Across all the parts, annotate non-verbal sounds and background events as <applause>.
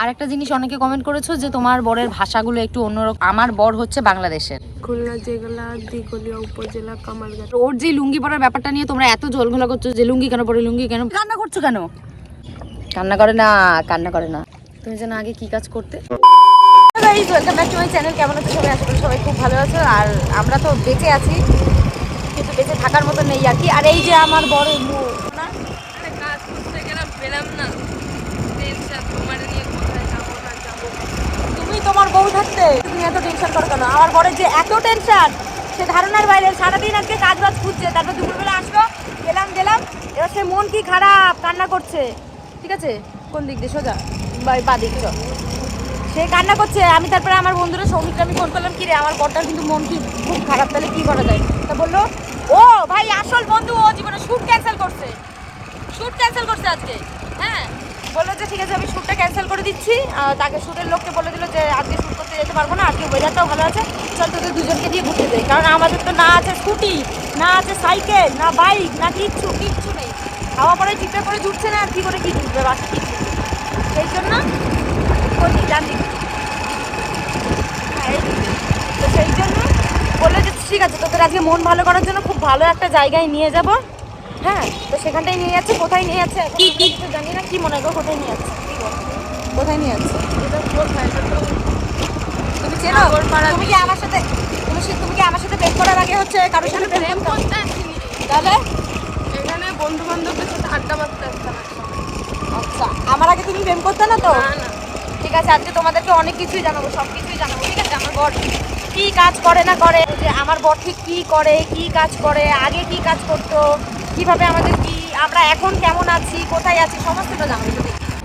আর একটা জিনিস অনেকে কমেন্ট করেছ যে তোমার বরের ভাষাগুলো একটু অন্যরকম আমার বর হচ্ছে বাংলাদেশের। খুলনা জেলা উপজেলা ওর যে লুঙ্গি পরার ব্যাপারটা নিয়ে তোমরা এত জলঘোলা করছ যে লুঙ্গি কেন পরে লুঙ্গি কেন কান্না করছ কেন? কান্না করে না কান্না করে না। তুমি যেন আগে কি কাজ করতে? Guys welcome back to my channel কেমন আছো সবাই? আশা করি সবাই খুব ভালো আছো। আর আমরা তো বেঁচে আছি কিন্তু বেঁচে থাকার মতো নেই আর কি। আর এই যে আমার বড় মুখ না আরে কাজ করতে গেলাম পেলাম না টেনশন তোমার নিয়ে কোথায় যাব না যাব তুমি তোমার বউ থাকতে? তুমি এত টেনশন করো কেন? আমার বরের যে এত টেনশন সে ধারণার বাইরে, সারাদিন আজকে কাজ বাজ খুঁজছে। তারপর দুপুরবেলা আসলো, গেলাম গেলাম, এবার সে মন কি খারাপ, কান্না করছে। ঠিক আছে? কোন দিক দিয়ে? সোজা। পা দিক চল। সে কান্না করছে, আমি তারপরে আমার বন্ধুরা সৌমিককে আমি ফোন করলাম, কি রে, আমার বরটার কিন্তু মন কি খুব খারাপ, তাহলে কি করা যায়? তা বলল, ও ভাই, আসল বন্ধু, ও জীবনে শুট ক্যান্সেল করছে। শুট ক্যান্সেল করছে আজকে। হ্যাঁ? বলল যে ঠিক আছে আমি শ্যুটটা ক্যান্সেল করে দিচ্ছি। তাকে শ্যুটের লোককে বলে দিল যে আজকে শ্যুট করতে যেতে পারব না আজকে ওয়েদারটাও ভালো আছে। চল তোদের দুজনকে দিয়ে ঘুরতে যাই। কারণ আমাদের তো না আছে স্কুটি না আছে সাইকেল না বাইক না কিচ্ছু কিচ্ছু নেই। খাওয়া পরে চিপে করে জুটছে না আর কি করে কি জুটবে বাসা কিছু? সেই জন্য বলি জানি হ্যাঁ, এই তো। সেই জন্য বলল যে ঠিক আছে তোদের আজকে মন ভালো করার জন্য খুব ভালো একটা জায়গায় নিয়ে যাব। হ্যাঁ তো সেখানটাই নিয়ে যাচ্ছে কোথায় নিয়ে যাচ্ছে এখন জানি কি মনে করো কোথায় নিয়ে যাচ্ছে বলো? কোথায় নিয়ে যাচ্ছে তুমি চেনো? তুমি কি আমার সাথে তুমি তুমি কি আমার সাথে প্রেম করার আগে হচ্ছে কারোর সাথে প্রেম করতে তাহলে এখানে বন্ধু বান্ধবদের সাথে আড্ডা মারতে। আচ্ছা আমার আগে তুমি প্রেম করতে না তো? ঠিক আছে আজকে তোমাদেরকে অনেক কিছুই জানাব সব কিছুই জানাব ঠিক আছে? আমার বর কি কাজ করে না করে? যে আমার বর ঠিক কি করে কি কাজ করে আগে কি কাজ করতো? কীভাবে আমাদের আমরা এখন কেমন আছি, কোথায় আছি, সমস্তটা জানাব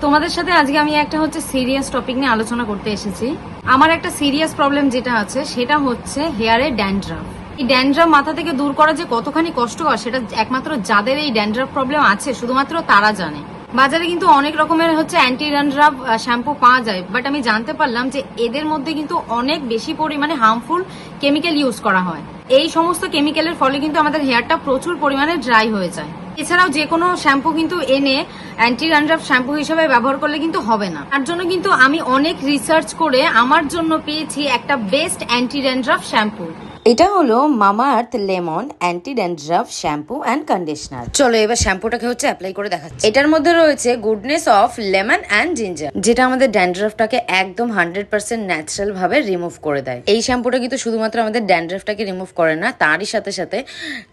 তোমাদের সাথে আজকে আমি একটা হচ্ছে সিরিয়াস টপিক নিয়ে আলোচনা করতে এসেছি। আমার একটা সিরিয়াস প্রবলেম যেটা আছে, সেটা হচ্ছে হেয়ারে ড্যান্ড্রাফ এই ড্যান্ড্রাফ মাথা থেকে দূর করা যে কতখানি কষ্টকর, সেটা একমাত্র যাদের এই ড্যান্ড্রাফ প্রবলেম আছে, শুধুমাত্র তারা জানে। বাজারে কিন্তু অনেক রকমের হচ্ছে অ্যান্টি ড্যান্ড্রাফ শ্যাম্পু পাওয়া যায়। বাট আমি জানতে পারলাম যে এদের মধ্যে কিন্তু অনেক বেশি পরিমাণে হার্মফুল কেমিক্যাল ইউজ করা হয়। এই সমস্ত কেমিক্যালের ফলে কিন্তু আমাদের হেয়ারটা প্রচুর পরিমাণে ড্রাই হয়ে যায়। এছাড়াও যে কোনো শ্যাম্পু কিন্তু এনে অ্যান্টি ড্যান্ড্রাফ শ্যাম্পু হিসেবে ব্যবহার করলে কিন্তু হবে না। তার জন্য কিন্তু আমি অনেক রিসার্চ করে আমার জন্য পেয়েছি একটা বেস্ট অ্যান্টি ড্যান্ড্রাফ শ্যাম্পু। এটা হলো Mamaearth lemon anti dandruff shampoo and conditioner. চলো এবার শ্যাম্পুটাকে হচ্ছে অ্যাপ্লাই করে দেখাচ্ছি। এটার মধ্যে রয়েছে goodness of lemon and ginger যেটা আমাদের ড্যান্ড্রাফটাকে একদম হান্ড্রেড পার্সেন্ট ন্যাচারাল ভাবে রিমুভ করে দেয়। এই শ্যাম্পুটা কিন্তু শুধুমাত্র আমাদের ড্যান্ড্রাফটাকে রিমুভ করে না তারই সাথে সাথে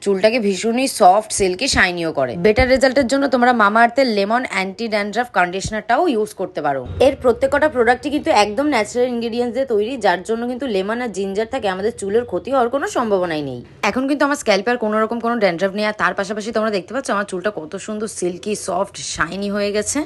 চুলটাকে ভীষণই সফট সিল্কি শাইনিও করে। বেটার রেজাল্টের জন্য তোমরা মামা আর্থের লেমন অ্যান্টি ড্যান্ড্রাফ কন্ডিশনারটাও ইউজ করতে পারো। এর প্রত্যেকটা প্রোডাক্টই কিন্তু একদম ন্যাচারাল ইনগ্রেডিয়েন্টস দিয়ে তৈরি যার জন্য কিন্তু লেমন আর জিঞ্জার থাকে আমাদের চুলের ক্ষতি হওয়ার কোনো সম্ভাবনাই নেই। এখন কিন্তু আমার স্ক্যাল্পে আর কোনো রকম কোনো ড্যান্ড্রাফ নেই, আর তার পাশাপাশি তোমরা দেখতে পাচ্ছ আমার চুলটা কত সুন্দর সিল্কি সফট শাইনি হয়ে গেছে।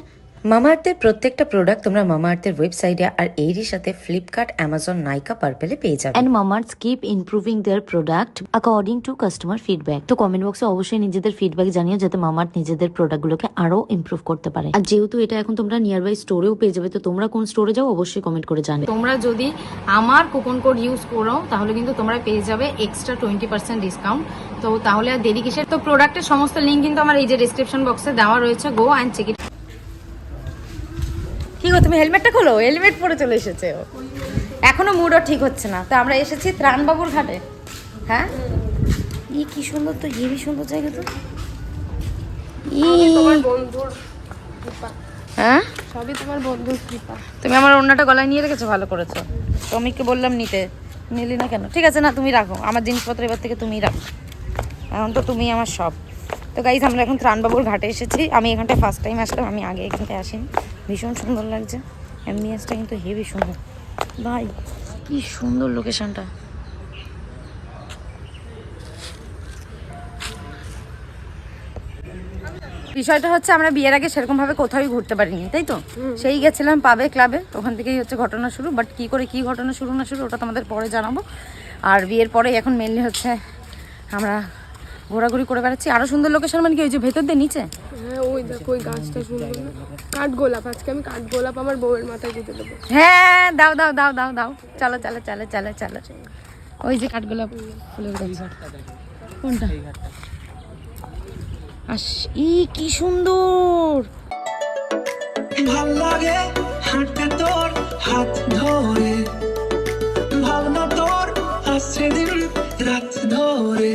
মামাআর্থের প্রত্যেকটা প্রোডাক্ট তোমরা মামাআর্থের ওয়েবসাইটে আর এরই সাথে ফ্লিপকার্ট অ্যামাজন নাইকা পার্পেলে পেয়ে যাবে। And Mama's keep improving their product according to customer feedback তো কমেন্ট বক্সে অবশ্যই নিজেদের ফিডব্যাক জানিও যাতে মামার্থ নিজেদের প্রোডাক্টগুলোকে আরও ইমপ্রুভ করতে পারে। আর যেহেতু এটা এখন তোমরা নিয়ার বাই স্টোরেও পেয়ে যাবে তো তোমরা কোন স্টোরে যাও অবশ্যই কমেন্ট করে জানাবে তোমরা যদি আমার কুপন কোড ইউজ করো তাহলে কিন্তু তোমরা পেয়ে যাবে এক্সট্রা টোয়েন্টি পার্সেন্ট ডিসকাউন্ট তো তাহলে আর দেরি কিসের? তো প্রোডাক্টের সমস্ত লিঙ্ক কিন্তু আমার এই যে ডিসক্রিপশন বক্সে দেওয়া রয়েছে। গো অ্যান্ড চেক ইট গো তুমি হেলমেটটা খোলো? হেলমেট পরে চলে এসেছে ও। এখনও মুডও ঠিক হচ্ছে না। তো আমরা এসেছি ত্রাণবাবুর ঘাটে। হ্যাঁ? ই কি সুন্দর তো হেবি সুন্দর জায়গা তো। ই। তোমার বন্ধুর হ্যাঁ? সবই তোমার বন্ধুর কৃপা। তুমি আমার অন্যটা গলায় নিয়ে রেখেছো ভালো করেছ। শ্রমিককে বললাম নিতে। নিলি না কেন? ঠিক আছে না তুমি রাখো। আমার জিনিসপত্র এবার থেকে তুমিই রাখো। এখন তো তুমি আমার সব। তো গাইজ আমরা এখন ত্রাণবাবুর ঘাটে এসেছি। আমি এখানটায় ফার্স্ট টাইম আসলাম আমি আগে এখানটায় আসিনি। ভীষণ সুন্দর লাগছে। অ্যাম্বিয়েন্সটা কিন্তু হেভি সুন্দর। ভাই কি সুন্দর লোকেশনটা বিষয়টা হচ্ছে আমরা বিয়ের আগে সেরকম ভাবে কোথাও ঘুরতে পারিনি তাই তো? সেই গেছিলাম পাবে ক্লাবে ওখান থেকেই হচ্ছে ঘটনা শুরু বাট কি করে কি ঘটনা শুরু না শুরু ওটা তোমাদের পরে জানাব। আর বিয়ের পরে এখন মেনলি হচ্ছে আমরা ঘোরাঘুরি করে বেড়াচ্ছি। আরও সুন্দর লোকেশন মানে কি ওই যে ভেতর দিয়ে নিচে? ওই দেখো ওই গাছটা সুন্দর না। কাঠ গোলাপ আজকে আমি কাঠ গোলাপ আমার বউয়ের মাথায় দিতে দেবো। হ্যাঁ দাও দাও দাও দাও দাও। চলো চলো চলো চলো চলো। ওই যে কাঠগোলাপ ফুলের গাছ। কোনটা? আস ই কি সুন্দর! ভালো লাগে হাঁটতে তোর হাত ধরে। ভাবনা তোর আসছে দিন রাত ধরে।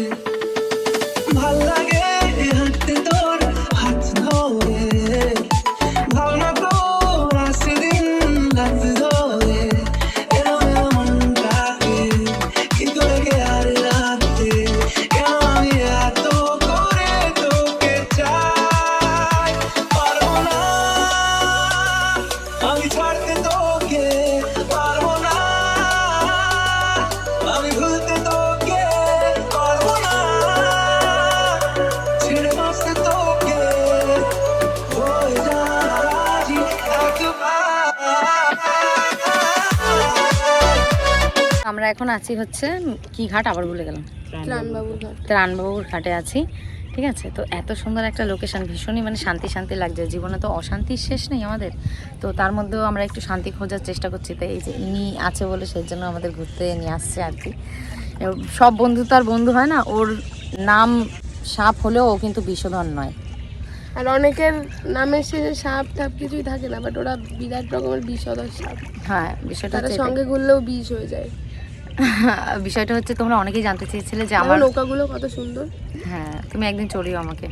আমি ছাড়তে তোকে পারব না। আমি ভুলতে তোকে পারব না। ছেড়ে বাঁচতে তোকে হয়ে যা রাজি আমরা এখন আছি হচ্ছে কি ঘাট? আবার ভুলে গেলাম। ত্রাণবাবুর ঘাটে আছি। ঠিক আছে? তো এত সুন্দর একটা লোকেশান ভীষণই মানে শান্তি শান্তি লাগছে। জীবনে তো অশান্তির শেষ নেই আমাদের। তো তার মধ্যেও আমরা একটু শান্তি খোঁজার চেষ্টা করছি। তাই এই যে ইনি আছে বলে সেই জন্য আমাদের ঘুরতে নিয়ে আসছে আর কি। সব বন্ধু তো আর বন্ধু হয় না। ওর নাম সাপ হলেও ও কিন্তু বিষধর নয়। আর অনেকের নামের শেষে সাপ টাপ কিছুই থাকে না বাট ওরা বিরাট রকমের বিষধর সাপ। হ্যাঁ বিষয়টা তারা। সঙ্গে ঘুরলেও বিষ হয়ে যায়। <laughs> বিষয়টা হচ্ছে তোমরা অনেকেই জানতে চেয়েছিলে যে আমার নৌকাগুলো কত সুন্দর। হ্যাঁ তুমি একদিন চড়িও আমাকে।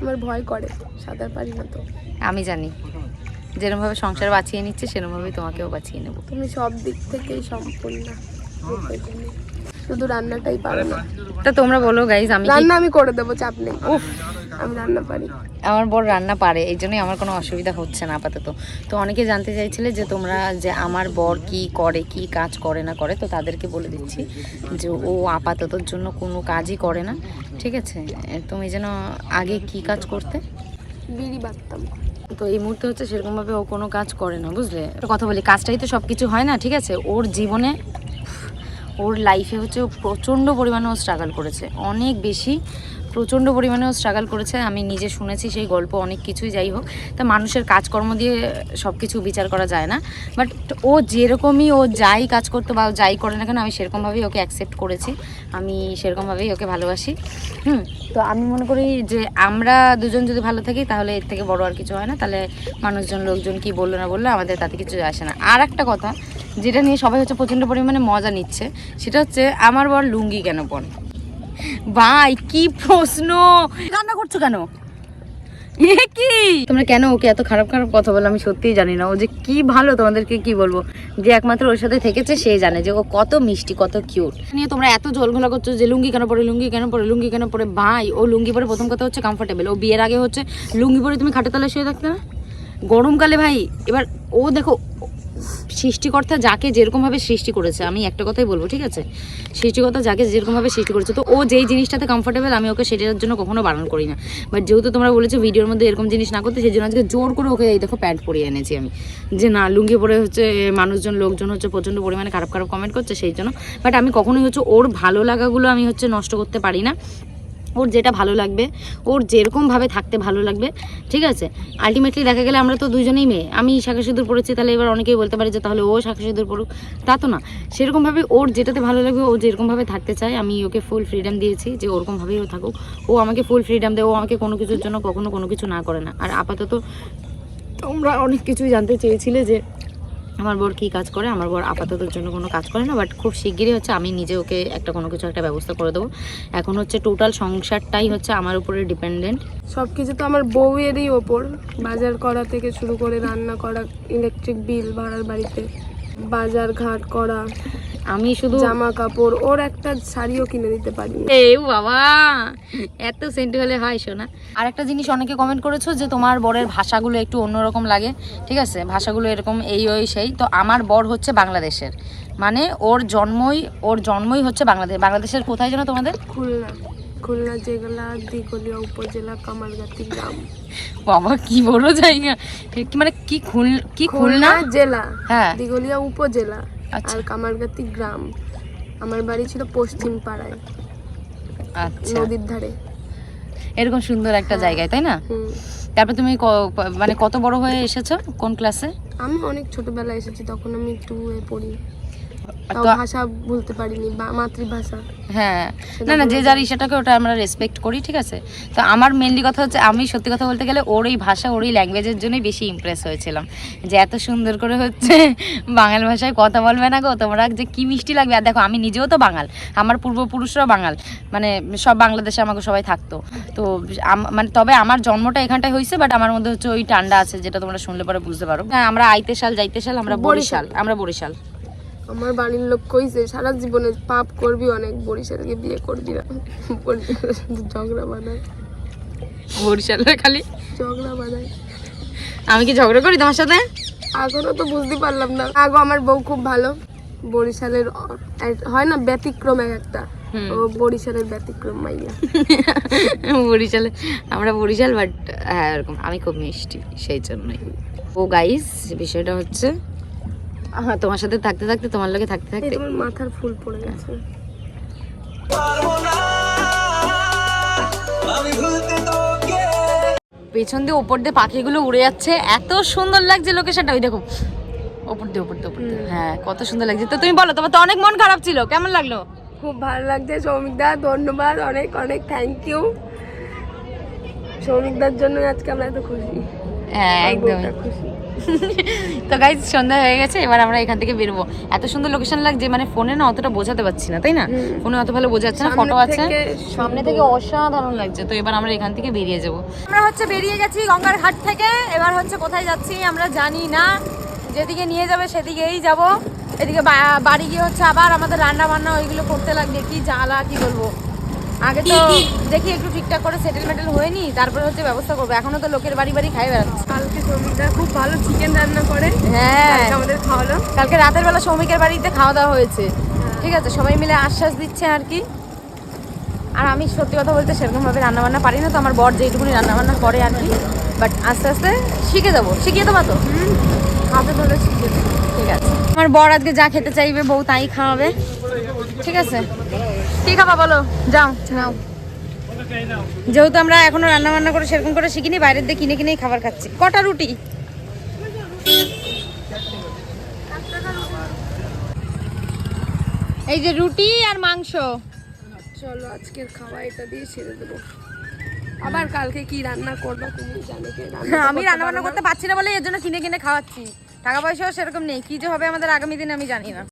আমার ভয় করে সাঁতার পারি না তো। আমি জানি। যেরমভাবে সংসার বাঁচিয়ে নিচ্ছে সেরমভাবেই তোমাকেও বাঁচিয়ে নেব। তুমি সব দিক থেকেই সম্পূর্ণ। শুধু রান্নাটাই পারো না। তা তোমরা বলো গাইজ আমি রান্না আমি করে দেবো চাপ নেই। আমি রান্না পারি। আমার বর রান্না পারে এই জন্যই আমার কোনো অসুবিধা হচ্ছে না আপাতত। তো অনেকে জানতে চাইছিলে যে তোমরা যে আমার বর কি করে কি কাজ করে না করে তো তাদেরকে বলে দিচ্ছি যে ও আপাততর জন্য কোনো কাজই করে না ঠিক আছে? তুমি যেন আগে কি কাজ করতে? বিড়ি বাঁধতাম। তো এই মুহূর্তে হচ্ছে সেরকমভাবে ও কোনো কাজ করে না বুঝলে? কথা বলি কাজটাই তো সব কিছু হয় না ঠিক আছে? ওর জীবনে ওর লাইফে হচ্ছে ও প্রচণ্ড পরিমাণে ও স্ট্রাগল করেছে। অনেক বেশি প্রচণ্ড পরিমাণে ও স্ট্রাগল করেছে। আমি নিজে শুনেছি সেই গল্প, অনেক কিছুই যাই হোক। তা মানুষের কাজকর্ম দিয়ে সব কিছু বিচার করা যায় না। বাট ও যেরকমই ও যাই কাজ করতো বা যাই করে না কেন, আমি সেরকমভাবেই ওকে অ্যাকসেপ্ট করেছি। আমি সেরকমভাবেই ওকে ভালোবাসি। হুম, তো আমি মনে করি যে আমরা দুজন যদি ভালো থাকি, তাহলে এর থেকে বড় আর কিছু হয় না। তাহলে মানুষজন, লোকজন কি বলল না বলল, আমাদের তাতে কিছু আসে না। আর একটা কথা যেটা নিয়ে সবাই হচ্ছে প্রচণ্ড পরিমাণে মজা নিচ্ছে সেটা হচ্ছে আমার বর লুঙ্গি কেন পরে? ভাই কি প্রশ্ন! রান্না করছ কেন? কি? তোমরা কেন ওকে এত খারাপ খারাপ কথা বলো? আমি সত্যিই জানি না। ও যে কি ভালো তোমাদেরকে কি বলব? যে একমাত্র ওর সাথে থেকেছে সে জানে যে ও কত মিষ্টি কত কিউট নিয়ে তোমরা এত জলঘোলা করছ যে লুঙ্গি কেন পরে লুঙ্গি কেন পরে লুঙ্গি কেন পরে? ভাই ও লুঙ্গি পরে প্রথম কথা হচ্ছে কমফোর্টেবল ও বিয়ের আগে হচ্ছে লুঙ্গি পরে তুমি খাটে তলায় শুয়ে থাকতে না? গরমকালে ভাই এবার ও দেখো সৃষ্টিকর্তা যাকে যেরকমভাবে সৃষ্টি করেছে, আমি একটা কথাই বলব, ঠিক আছে? সৃষ্টিকর্তা যাকে যেরকমভাবে সৃষ্টি করেছে, তো ও যেই জিনিসটাতে কমফোর্টেবল আমি ওকে সেটার জন্য কখনো বারণ করি না। বাট যেহেতু তোমরা বলেছ ভিডিওর মধ্যে এরকম জিনিস না করতে সেই জন্য আজকে জোর করে ওকে এই দেখো প্যান্ট পরিয়ে এনেছি আমি। যে না, লুঙ্গি পরে হচ্ছে মানুষজন, লোকজন হচ্ছে প্রচণ্ড পরিমাণে খারাপ খারাপ কমেন্ট করছে, সেই জন্য। বাট আমি কখনোই হচ্ছে ওর ভালো লাগাগুলো আমি হচ্ছে নষ্ট করতে পারি না। ওর যেটা ভালো লাগবে, ওর যেরকমভাবে থাকতে ভালো লাগবে, ঠিক আছে? আলটিমেটলি দেখা গেলে আমরা তো দুজনেই মেয়ে, আমি শাখা সিঁদুর পড়েছি তাহলে এবার অনেকেই বলতে পারে যে তাহলে ও শাখা সিঁদুর পড়ুক তা তো না। সেরকমভাবে ওর যেটাতে ভালো লাগবে, ও যেরকমভাবে থাকতে চায়, আমি ওকে ফুল ফ্রিডম দিয়েছি যে ওরকমভাবেই ও থাকুক। ও আমাকে ফুল ফ্রিডম দেয়, ও আমাকে কোনো কিছুর জন্য কখনো কোনো কিছু না করে না। আর আপাতত তোমরা অনেক কিছুই জানতে চেয়েছিলে যে আমার বর কী কাজ করে? আমার বর আপাততর জন্য কোনো কাজ করে না বাট খুব শিগগিরই হচ্ছে আমি নিজে ওকে একটা কোনো কিছু একটা ব্যবস্থা করে দেবো। এখন হচ্ছে টোটাল সংসারটাই হচ্ছে আমার উপরে ডিপেন্ডেন্ট সব কিছু তো আমার বউয়েরই ওপর। বাজার করা থেকে শুরু করে রান্না করা ইলেকট্রিক বিল ভাড়ার বাড়িতে। বাজার ঘাট করা আমি শুধু জামা কাপড় ওর একটা শাড়িও কিনে দিতে পারি। এ বাবা এত সেন্টি হলে হয় শোনা আর একটা জিনিস অনেকে কমেন্ট করেছ যে তোমার বরের ভাষাগুলো একটু অন্যরকম লাগে ঠিক আছে? ভাষাগুলো এরকম এই ওই সেই। তো আমার বর হচ্ছে বাংলাদেশের। মানে ওর জন্মই ওর জন্মই হচ্ছে বাংলাদেশ। বাংলাদেশের কোথায় যেন তোমাদের? খুলনা। খুলনা জেলা দিঘলিয়া উপজেলা কামারগাতি গ্রাম। বাবা কি বড় জায়গা। মানে কি খুল কি খুলনা? জেলা হ্যাঁ। দিঘলিয়া উপজেলা আচ্ছা। আর কামারগাতি গ্রাম। আমার বাড়ি ছিল পশ্চিম পাড়ায় আচ্ছা। নদীর ধারে। এরকম সুন্দর একটা জায়গায় তাই না? তারপর তুমি মানে কত বড় হয়ে এসেছ? কোন ক্লাসে আমি অনেক ছোটবেলায় এসেছি তখন আমি টু এ পড়ি। ভাষা বলতে পারিনি বা মাতৃভাষা। হ্যাঁ। না না যে যার ইসাটাকে ওটা আমরা রেসপেক্ট করি ঠিক আছে? তো আমার মেনলি কথা হচ্ছে আমি সত্যি কথা বলতে গেলে ওর এই ভাষা ওর এই ল্যাঙ্গুয়েজের জন্যই বেশি ইমপ্রেস হয়েছিলাম। যে এত সুন্দর করে হচ্ছে <laughs> বাঙাল ভাষায় কথা বলবে না গো তোমরা যে কি মিষ্টি লাগবে। আর দেখো আমি নিজেও তো বাঙাল আমার পূর্বপুরুষরাও বাঙাল মানে সব বাংলাদেশে আমাকে সবাই থাকতো। তো মানে তবে আমার জন্মটা এখানটায় হয়েছে বাট আমার মধ্যে হচ্ছে ওই টান্ডা আছে যেটা তোমরা শুনলে পরে বুঝতে পারো। হ্যাঁ আমরা আইতে সাল যাইতে সাল আমরা বরিশাল আমরা বরিশাল। আমার বাড়ির লোক কইছে সারা জীবনে পাপ করবি অনেক বরিশালকে বিয়ে করবি না। বরিশালে শুধু ঝগড়া বানায় বরিশালে খালি? ঝগড়া বানায় আমি কি ঝগড়া করি তোমার সাথে? এখনও তো বুঝতে পারলাম না। আগো আমার বউ খুব ভালো। বরিশালের হয় না ব্যতিক্রম এক একটা। ও বরিশালের ব্যতিক্রম মাইয়া। বরিশালে আমরা বরিশাল বাট হ্যাঁ এরকম। আমি খুব মিষ্টি সেই জন্যই। ও গাইস বিষয়টা হচ্ছে তোমার সাথে থাকতে থাকতে তোমার লগে থাকতে থাকতে। তোমার মাথার ফুল পড়ে গেছে। পেছন দিয়ে ওপর দিয়ে পাখিগুলো উড়ে যাচ্ছে। এত সুন্দর লাগছে লোকেশনটা ওই দেখো ওপর দিয়ে ওপর দিয়ে ওপর দিয়ে। হ্যাঁ কত সুন্দর লাগছে। তো তুমি বলো তোমার তো অনেক মন খারাপ ছিল। কেমন লাগল? খুব ভালো লাগছে সৌমিকদা ধন্যবাদ। অনেক অনেক থ্যাংক ইউ সৌমিকদার জন্য আজকে আমরা এত খুশি। হ্যাঁ একদম খুশি। তো গাইজ সন্ধ্যা হয়ে গেছে এবার আমরা এখান থেকে বেরোবো। এত সুন্দর লোকেশন লাগছে মানে ফোনে না অতটা বোঝাতে পারছি না তাই না? ফোনে অত ভালো বোঝাচ্ছে না সামনে ফটো আছে। থেকে সামনে থেকে অসাধারণ লাগছে তো এবার আমরা এখান থেকে বেরিয়ে যাব। আমরা হচ্ছে বেরিয়ে গেছি গঙ্গার ঘাট থেকে এবার হচ্ছে কোথায় যাচ্ছি আমরা জানি না। যেদিকে নিয়ে যাবে সেদিকেই যাব। এদিকে বাড়ি গিয়ে হচ্ছে আবার আমাদের রান্না বান্না ওইগুলো করতে লাগবে কি জ্বালা কি বলব? আগে তো দেখি একটু ঠিকঠাক করে সেটেল মেটেল হয়নি তারপরে হচ্ছে ব্যবস্থা করব। এখনও তো লোকের বাড়ি বাড়ি খাই বেড়াচ্ছে। কালকে সৌমিকদা খুব ভালো চিকেন রান্না করে। হ্যাঁ। আমাদের খাওয়ালো। কালকে রাতের বেলা শ্রমিকের বাড়িতে খাওয়া দাওয়া হয়েছে। ঠিক আছে সবাই মিলে আশ্বাস দিচ্ছে আর কি। আর আমি সত্যি কথা বলতে সেরকমভাবে রান্নাবান্না পারি না তো আমার বর যেইটুকুনি রান্নাবান্না করে আর কি। বাট আস্তে আস্তে শিখে যাব। শিখিয়ে দেবো তো? হাতে ধরে শিখে ঠিক আছে। আমার বর আজকে যা খেতে চাইবে বউ তাই খাওয়াবে। ঠিক আছে? কি খাবা বলো? যাও নাও। যেহেতু আমরা এখনও রান্না বান্না করে সেরকম করে শিখিনি বাইরের দিয়ে কিনে কিনেই খাবার খাচ্ছি। কটা রুটি? এই যে রুটি আর মাংস। চলো আজকের খাওয়া এটা দিয়ে সেরে দেবো। আবার কালকে কি রান্না করব তুমি জানো আমি রান্না বান্না করতে পারছি না বলে এর জন্য কিনে কিনে খাওয়াচ্ছি। টাকা পয়সাও সেরকম নেই। কি যে হবে আমাদের আগামী দিনে আমি জানি না।